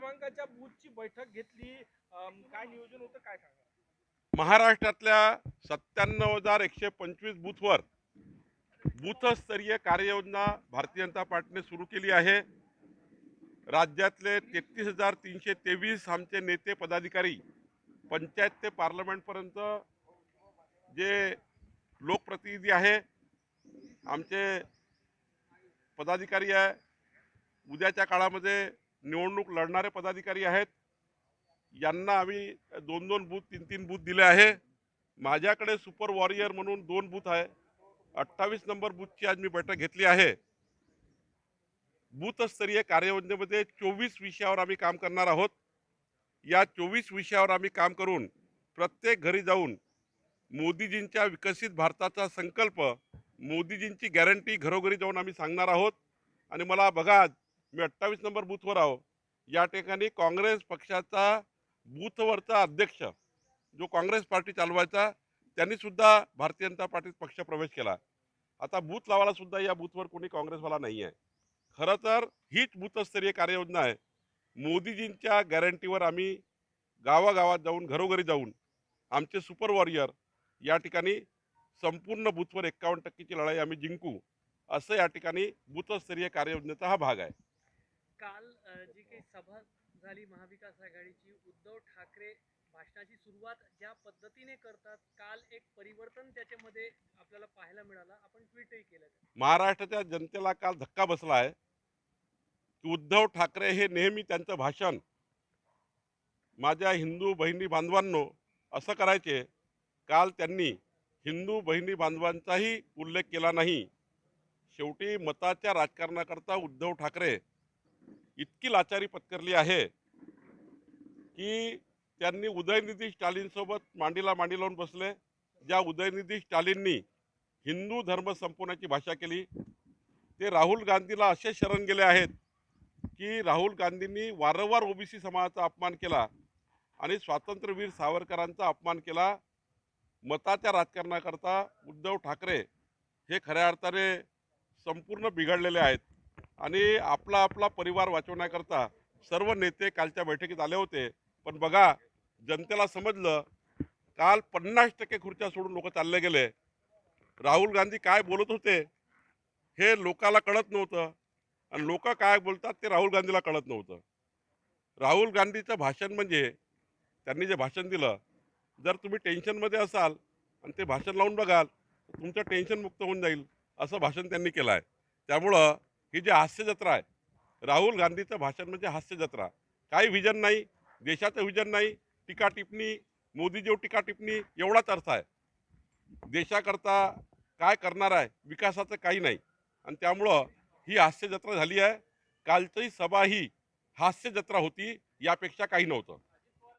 क्रमांकाच्या बूथची बैठक घेतली. काय नियोजन होतं काय सांगा महाराष्ट्रातल्या सत्त्याण्णव हजार एकशे पंचवीस बूथवर बूथस्तरीय कार्ययोजना भारतीय जनता पार्टीने सुरू केली आहे. राज्यातले तेहतीस हजार तीनशे तेवीस आमचे नेते पदाधिकारी पंचायत ते पार्लमेंटपर्यंत जे लोकप्रतिनिधी आहे आमचे पदाधिकारी आहे उद्याच्या काळामध्ये निवडणूक लढणारे पदाधिकारी आहेत. यांना आम्ही दोन दोन बूथ तीन तीन बूथ दिले आहे. माझ्याकडे सुपर वॉरियर म्हणून दोन बूथ आहे. अठ्ठावीस नंबर बूथची आज मी बैठक घेतली आहे. बूथस्तरीय कार्ययोजनेमध्ये चोवीस विषयावर आम्ही काम करणार आहोत. या चोवीस विषयावर आम्ही काम करून प्रत्येक घरी जाऊन मोदीजींच्या विकसित भारताचा संकल्प मोदीजींची गॅरंटी घरोघरी जाऊन आम्ही सांगणार आहोत. आणि मला बघा मी अठ्ठावीस नंबर बूथवर आहो. या ठिकाणी काँग्रेस पक्षाचा बूथवरचा अध्यक्ष जो काँग्रेस पार्टी चालवायचा त्यांनीसुद्धा भारतीय जनता पार्टीत पक्ष प्रवेश केला. आता बूथ लावायला सुद्धा या बूथवर कोणी काँग्रेसवाला नाही आहे खरं तर हीच बूथस्तरीय कार्ययोजना आहे. मोदीजींच्या गॅरंटीवर आम्ही गावागावात जाऊन घरोघरी जाऊन आमचे सुपर वॉरियर या ठिकाणी संपूर्ण बूथवर एक्कावन्न टक्केची लढाई आम्ही जिंकू असं या ठिकाणी बूथस्तरीय कार्ययोजनेचा हा भाग आहे. काल जी काही सभा झाली महाविकास आघाडीची उद्धव ठाकरे भाषणाची सुरुवात ज्या पद्धतीने करतात काल एक परिवर्तन त्याच्यामध्ये आपल्याला पाहायला मिळालं. आपण ट्विटही केलं महाराष्ट्राच्या जनतेला काल धक्का बसला आहे की उद्धव ठाकरे हे नेहमी त्यांचं भाषण. माझ्या हिंदू बहिणी बांधवांनो असं करायचे काल त्यांनी हिंदू बहिणी बांधवांचाही उल्लेख केला नाही. शेवटी मताच्या राजकारणाकरता उद्धव ठाकरे इतकी लाचारी पत्करली आहे की त्यांनी उदयनिधी स्टालिनसोबत मांडीला मांडी लावून बसले. ज्या उदयनिधी स्टालिननी हिंदू धर्म संपवण्याची भाषा केली ते राहुल गांधीला असे शरण गेले आहेत की राहुल गांधींनी वारंवार ओबीसी समाजाचा अपमान केला आणि स्वातंत्र्यवीर सावरकरांचा अपमान केला. मताच्या राजकारणाकरता उद्धव ठाकरे हे खऱ्या अर्थाने संपूर्ण बिघडलेले आहेत. आणि आपला आपला परिवार वाचवण्याकरता सर्व नेते कालच्या बैठकीत आले होते. पण बघा जनतेला समजलं काल पन्नास टक्के खुर्च्या सोडून लोक चालले गेले. राहुल गांधी काय बोलत होते हे लोकाला कळत नव्हतं. आणि लोक काय बोलतात ते राहुल गांधीला कळत नव्हतं. राहुल गांधीचं भाषण म्हणजे त्यांनी जे भाषण दिलं जर तुम्ही टेन्शनमध्ये असाल आणि ते भाषण लावून बघाल तुमचं टेन्शन मुक्त होऊन जाईल असं भाषण त्यांनी केलं आहे त्यामुळं ही जी हास्य जत्रा आहे राहुल गांधीचं भाषण म्हणजे हास्य जत्रा. काही व्हिजन नाही देशाचं व्हिजन नाही टीका टिप्पणी मोदीजीव टीका टिप्पणी एवढाच अर्थ आहे. देशाकरता काय करणार आहे विकासाचं काही नाही. आणि त्यामुळं ही हास्य जत्रा झाली आहे. कालची सभा ही हास्यजत्रा होती यापेक्षा काही नव्हतं.